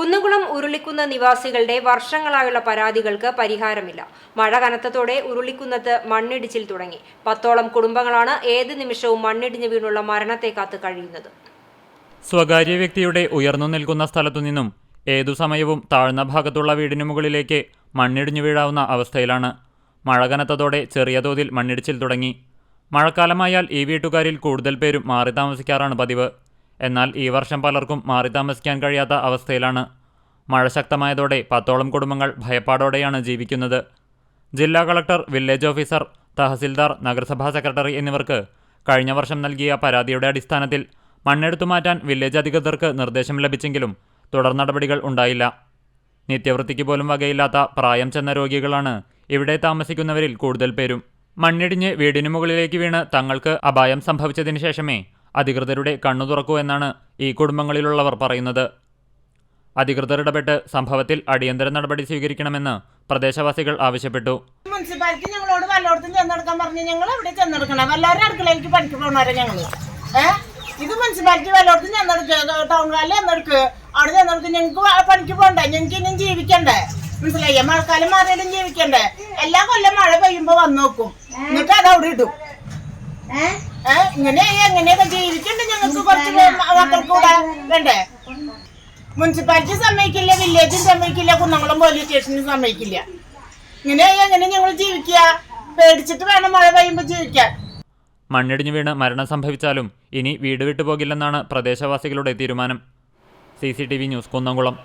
കുന്നുകുളം ഉരുളിക്കുന്ന് നിവാസികളുടെ വർഷങ്ങളായുള്ള പരാതികൾക്ക് പരിഹാരമില്ല. മഴ കനത്തതോടെ ഉരുളിക്കുന്നത്ത് മണ്ണിടിച്ചിൽ തുടങ്ങി. പത്തോളം കുടുംബങ്ങളാണ് ഏത് നിമിഷവും മണ്ണിടിഞ്ഞു വീണുള്ള മരണത്തെ കാത്ത് കഴിയുന്നത്. സ്വകാര്യ വ്യക്തിയുടെ ഉയർന്നു നിൽക്കുന്ന സ്ഥലത്തു നിന്നും ഏതു സമയവും താഴ്ന്ന ഭാഗത്തുള്ള വീടിനു മുകളിലേക്ക് മണ്ണിടിഞ്ഞു വീഴാവുന്ന അവസ്ഥയിലാണ്. മഴ കനത്തതോടെ ചെറിയ തോതിൽ മണ്ണിടിച്ചിൽ തുടങ്ങി. മഴക്കാലമായാൽ ഈ വീട്ടുകാരിൽ കൂടുതൽ പേരും മാറി താമസിക്കാറാണ് പതിവ്. എന്നാൽ ഈ വർഷം പലർക്കും മാറി താമസിക്കാൻ കഴിയാത്ത അവസ്ഥയിലാണ്. മഴ ശക്തമായതോടെ പത്തോളം കുടുംബങ്ങൾ ഭയപ്പാടോടെയാണ് ജീവിക്കുന്നത്. ജില്ലാ കളക്ടർ വില്ലേജ് ഓഫീസർ തഹസിൽദാർ നഗരസഭാ സെക്രട്ടറി എന്നിവർക്ക് കഴിഞ്ഞ വർഷം നൽകിയ പരാതിയുടെ അടിസ്ഥാനത്തിൽ മണ്ണെടുത്തു മാറ്റാൻ വില്ലേജ് അധികൃതർക്ക് നിർദ്ദേശം ലഭിച്ചെങ്കിലും തുടർ നടപടികൾ ഉണ്ടായില്ല. നിത്യവൃത്തിക്ക് പോലും വകയില്ലാത്ത പ്രായം ചെന്ന രോഗികളാണ് ഇവിടെ താമസിക്കുന്നവരിൽ കൂടുതൽ പേരും. മണ്ണിടിഞ്ഞ് വീടിനു മുകളിലേക്ക് വീണ് തങ്ങൾക്ക് അപായം സംഭവിച്ചതിന് ശേഷമേ അധികൃതരുടെ കണ്ണു തുറക്കൂ എന്നാണ് ഈ കുടുംബങ്ങളിലുള്ളവർ പറയുന്നത്. അധികൃതർ ഇടപെട്ട് സംഭവത്തിൽ അടിയന്തര നടപടി സ്വീകരിക്കണമെന്ന് പ്രദേശവാസികൾ ആവശ്യപ്പെട്ടു. മുനിസിപ്പാലിറ്റി ഞങ്ങളോട് വല്ലയിടത്തും ചെന്നെടുക്കാൻ പറഞ്ഞു. ഞങ്ങൾ എവിടെ ചെന്നെടുക്കണം വല്ലവരുടെ അടുക്കളയിലേക്ക് പണിക്ക് പോകണവരെ ഞങ്ങൾ ഏഹ് ഇത് മുനിസിപ്പാലിറ്റി വല്ലയിടത്തും ചെന്നെടുക്കുക ടൗൺ ഹാളിൽ ചെന്നെടുക്കുക അവിടെ ചെന്നെടുക്കുക ഞങ്ങൾക്ക് പണിക്ക് പോകണ്ടേ ഞങ്ങൾക്ക് ഇനിയും ജീവിക്കണ്ടേ? മനസ്സിലായി? മഴക്കാലം മാറിയിട്ടും ജീവിക്കണ്ടേ? എല്ലാ കൊല്ലം മഴ പെയ്യുമ്പോ വന്നു നോക്കും എന്നിട്ട് അത് അവിടെ ഇടും. ഇങ്ങനെ എങ്ങനെയൊക്കെ ജീവിക്കണ്ടേ ഞങ്ങൾക്ക് കുറച്ച് മ- മക്കൾക്ക് കൂടെ വേണ്ടേ? മുനിസിപ്പാലിറ്റി സമ്മതിക്കില്ല വില്ലേജും സമ്മതിക്കില്ല കുന്നംകുളം പോലീസ് സ്റ്റേഷനും സമ്മതിക്കില്ല. ഇങ്ങനെ എങ്ങനെ ഞങ്ങൾ ജീവിക്കുക പേടിച്ചിട്ട് വേണം മഴ പെയ്യുമ്പോൾ ജീവിക്കാൻ. മണ്ണിടിഞ്ഞു വീണ് മരണം സംഭവിച്ചാലും ഇനി വീട് വിട്ടുപോകില്ലെന്നാണ് പ്രദേശവാസികളുടെ തീരുമാനം. C C T V news Kunnamkulam.